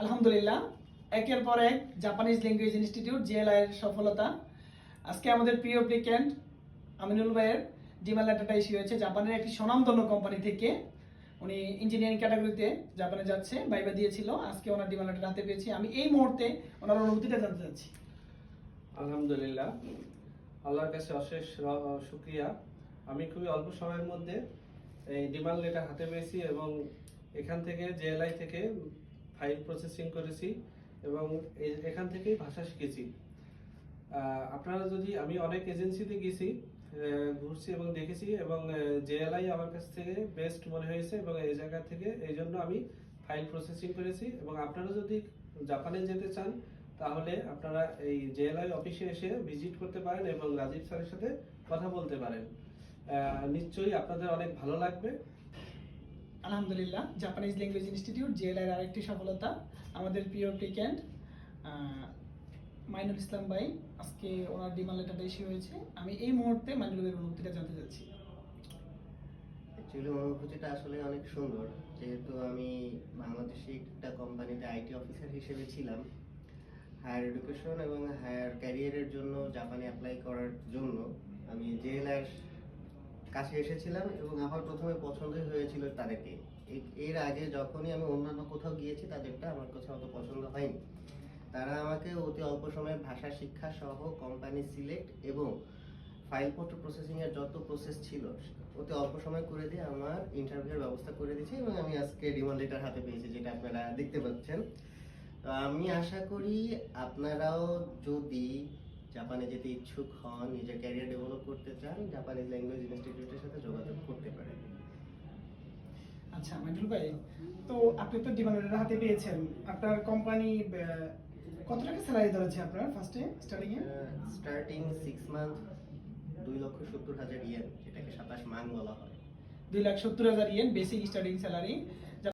আলহামদুলিল্লাহ, একের পর এক জাপানিজ ল্যাঙ্গুয়েজ ইনস্টিটিউট জিএলআই এর সফলতা। আজকে আমাদের প্রিয় অ্যাপ্লিক্যান্ট আমিনুল ভাইয়ের ডিমাল লেটারটা ইস্যু হয়েছে, জাপানের একটি স্বনামধন্য কোম্পানি থেকে। উনি ইঞ্জিনিয়ারিং ক্যাটাগরিতে জাপানে যাচ্ছে, বাইবা দিয়েছিল। আজকে ওনার ডিমাল লেটার হাতে পেয়েছি। আমি এই মুহূর্তে ওনার অনুভূতিটা জানতে চাচ্ছি। আলহামদুলিল্লাহ, আল্লাহর কাছে অশেষ শুক্রিয়া। আমি খুবই অল্প সময়ের মধ্যে এই ডিমান্ড লেটার হাতে পেয়েছি এবং এখান থেকে জেএলআই থেকে ফাইল প্রসেসিং করেছি এবং এখান থেকেই ভাষা শিখেছি। আপনারা যদি, আমি অনেক এজেন্সিতে গেছি ঘুরছি এবং দেখেছি এবং জেএলআই আমার কাছ থেকে বেস্ট মনে হয়েছে এবং এই জায়গা থেকে এই জন্য আমি ফাইল প্রসেসিং করেছি এবং আপনারা যদি জাপানে যেতে চান, তাহলে আপনারা এই জেএলআই অফিসে এসে ভিজিট করতে পারেন এবং রাজীব স্যারের সাথে কথা বলতে পারেন। নিশ্চয়ই আপনাদের অনেক ভালো লাগবে। আলহামদুলিল্লাহ জাপানিজ ল্যাঙ্গুয়েজ ইনস্টিটিউট জিএলআই এর আরেকটি সফলতা, আমাদের প্রিয় অ্যাপ্লিক্যান্ট মাইনুল ইসলাম ভাই। আজকে ওনার ডিমাল লেটারটা ইস্যু হয়েছে। আমি এই মুহূর্তে মাইনুল ভাইয়ের অনুভূতিটা জানতে চাচ্ছি। অ্যাকচুয়ালি অনুভূতিটা আসলে অনেক সুন্দর। যেহেতু আমি বাংলাদেশি একটা কোম্পানিতে আইটি অফিসার হিসেবে ছিলাম হায়ার এডুকেশন এবং হায়ার ক্যারিয়ারের জন্য জাপানে অ্যাপ্লাই করার জন্য আমি জেএলআর কাছে এসেছিলাম এবং আমার প্রথমে পছন্দই হয়েছিল তাদেরকে এর আগে যখনই আমি অন্যান্য কোথাও গিয়েছি, তাদেরটা আমার কোথাও অত পছন্দ হয়নি। তারা আমাকে অতি অল্প সময়ে ভাষা শিক্ষা সহ কোম্পানি সিলেক্ট এবং ফাইলপত্র প্রসেসিং এর যত প্রসেস ছিল, অতি অল্প সময় করে দিয়ে আমার ইন্টারভিউর ব্যবস্থা করে দিয়েছে এবং আমি আজকে ডিমান্ড লেটার হাতে পেয়েছি, যেটা আপনারা দেখতে পাচ্ছেন। তো আমি আশা করি আপনারাও যদি জাপানে যেতে ইচ্ছুক হন, নিজের ক্যারিয়ার ডেভেলপ জাপানিজ ল্যাঙ্গুয়েজ ইনস্টিটিউটের সাথে যোগাযোগ করতে পারেন আচ্ছা মাইদুল ভাই তো আপনি তো ডিমান্ডের হাতে পেয়েছেন। আপনার কোম্পানি কত টাকা স্যালারি ধরেছে আপনার ফার্স্টে স্টার্টিং এ? স্টার্টিং সিক্স মান্থ দুই লক্ষ সত্তর হাজার ইয়েন যেটাকে সাতাশ মান বলা হয়। দুই লাখ সত্তর হাজার ইয়েন বেসিক স্টার্টিং স্যালারি